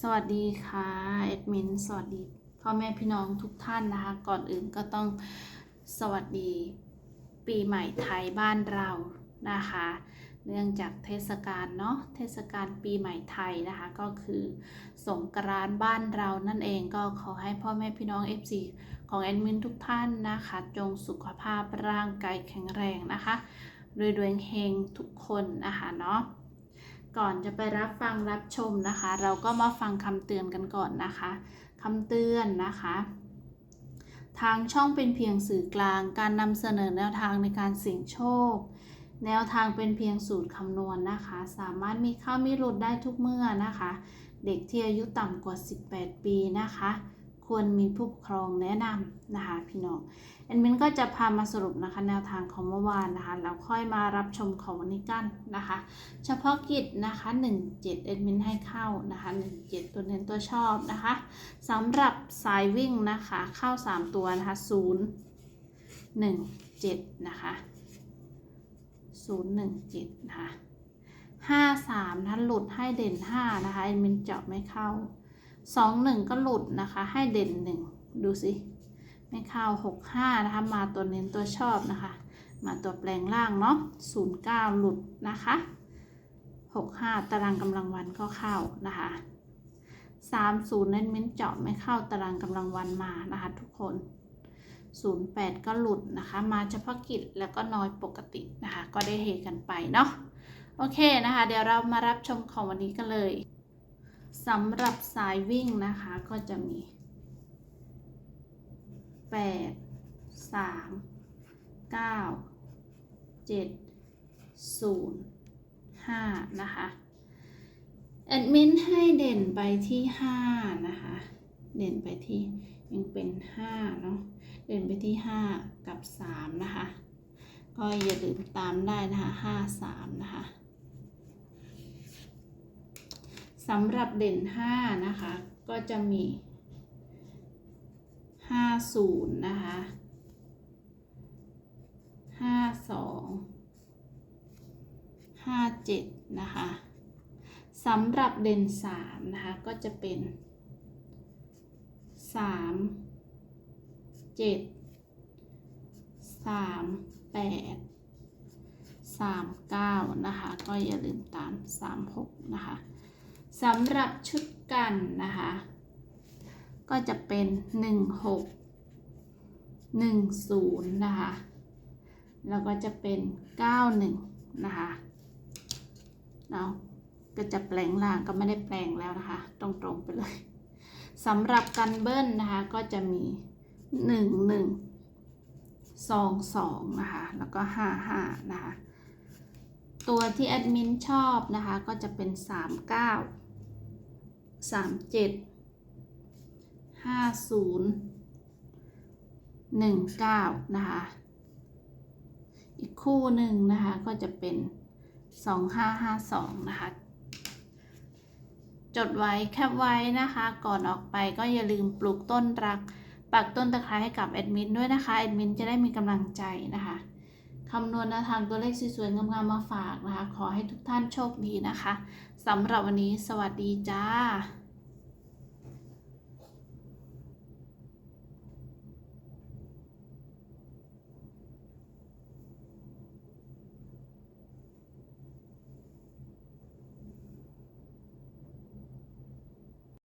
สวัสดีค่ะแอดมินสวัสดีพ่อแม่พี่น้องทุกท่านนะคะ ก่อนอื่นก็ต้องสวัสดีปีใหม่ไทยบ้านเรานะคะ เนื่องจากเทศกาลเนาะเทศกาลปีใหม่ไทยนะคะ ก็คือสงกรานต์บ้านเรานั่นเองก็ขอให้พ่อแม่พี่น้อง FC ของแอดมินทุกท่านนะคะ จงสุขภาพร่างกายแข็งแรงนะคะรวยรวยเฮงทุกคนนะคะเนาะ ก่อนจะไปรับฟังรับชมนะคะ เราก็มาฟังคำเตือนกันก่อนนะคะคำเตือนนะคะ ทางช่องเป็นเพียงสื่อกลาง การนำเสนอแนวทางในการเสี่ยงโชค แนวทางเป็นเพียงสูตรคำนวณนะคะ สามารถมีเข้ามีหลุดได้ทุกเมื่อนะคะ เด็กที่อายุต่ำกว่า 18 ปีนะคะ ควรมีผู้ปกครองแนะนำนะคะพี่น้องแอดมินก็จะพามาสรุปนะคะแนวทางของเมื่อวานนะคะแล้วค่อยมารับชมของวันนี้กันนะคะ เฉพาะกิจนะคะ 17เอ็ดมินให้เข้านะคะ 17 ตัวเน้นตัวชอบนะคะสำหรับสายวิ่งนะคะเข้า 3 ตัวนะคะ 0 1 7นะคะ0 1 7นะคะ5 3ท่านหลุดให้เด่น 5 นะคะเอ็ดมินเจาะไม่เข้า 2 1ก็หลุดนะคะ ให้เด่น1ดูสิไม่เข้า65นะคะมาตัวเน้นตัวชอบนะคะ มาตัวแปลงล่างเนาะ09หลุดนะคะ65ตารางกำลังวันก็เข้านะคะ30เน้นเม้นเจาะไม่เข้าตารางกำลังวันมานะคะ ทุกคน08ก็หลุดนะคะ มาเฉพาะกิจแล้วก็น้อยปกตินะคะ ก็ได้เฮกันไปเนาะโอเคนะคะ เดี๋ยวเรามารับชมของวันนี้กันเลย สำหรับสายวิ่งนะคะก็จะมีแปดสามเก้าเจ็ดศูนย์ห้านะคะ แอดมินให้เด่นไปที่ห้านะคะ เด่นไปที่ยังเป็นห้าเนาะ เด่นไปที่ห้ากับสามนะคะ ก็อย่าลืมตามได้นะคะห้าสามนะคะ สำหรับเด่นห้านะคะ ก็จะมีห้าศูนย์นะคะห้าสองห้าเจ็ดนะคะสำหรับเด่นสามนะคะ ก็จะเป็นสามเจ็ดสามแปดสามเก้านะคะ ก็อย่าลืมตามสามหกนะคะ สำหรับชุดกันนะคะ ก็จะเป็นหนึ่งหกหนึ่งศูนย์นะคะ แล้วก็จะเป็นเก้าหนึ่งนะคะเนาะก็จะแปลงล่างก็ไม่ได้แปลงแล้วนะคะ ตรงๆไปเลยสำหรับกันเบิ้ลนะคะ ก็จะมีหนึ่งหนึ่งสองสองนะคะ แล้วก็ห้าห้านะคะ ตัวที่แอดมินชอบนะคะ ก็จะเป็นสามเก้า สามเจ็ดห้าศูนย์หนึ่งเก้านะคะ อีกคู่หนึ่งนะคะก็จะเป็นสองห้าห้าสองนะคะ จดไว้แคปไว้นะคะ ก่อนออกไปก็อย่าลืมปลูกต้นรักปักต้นตะไคร้ให้กับแอดมินด้วยนะคะ แอดมินจะได้มีกำลังใจนะคะ คำนวณแนวทางตัวเลขสวยๆงามๆมาฝากนะคะ ขอให้ทุกท่านโชคดีนะคะสำหรับวันนี้สวัสดีจ้า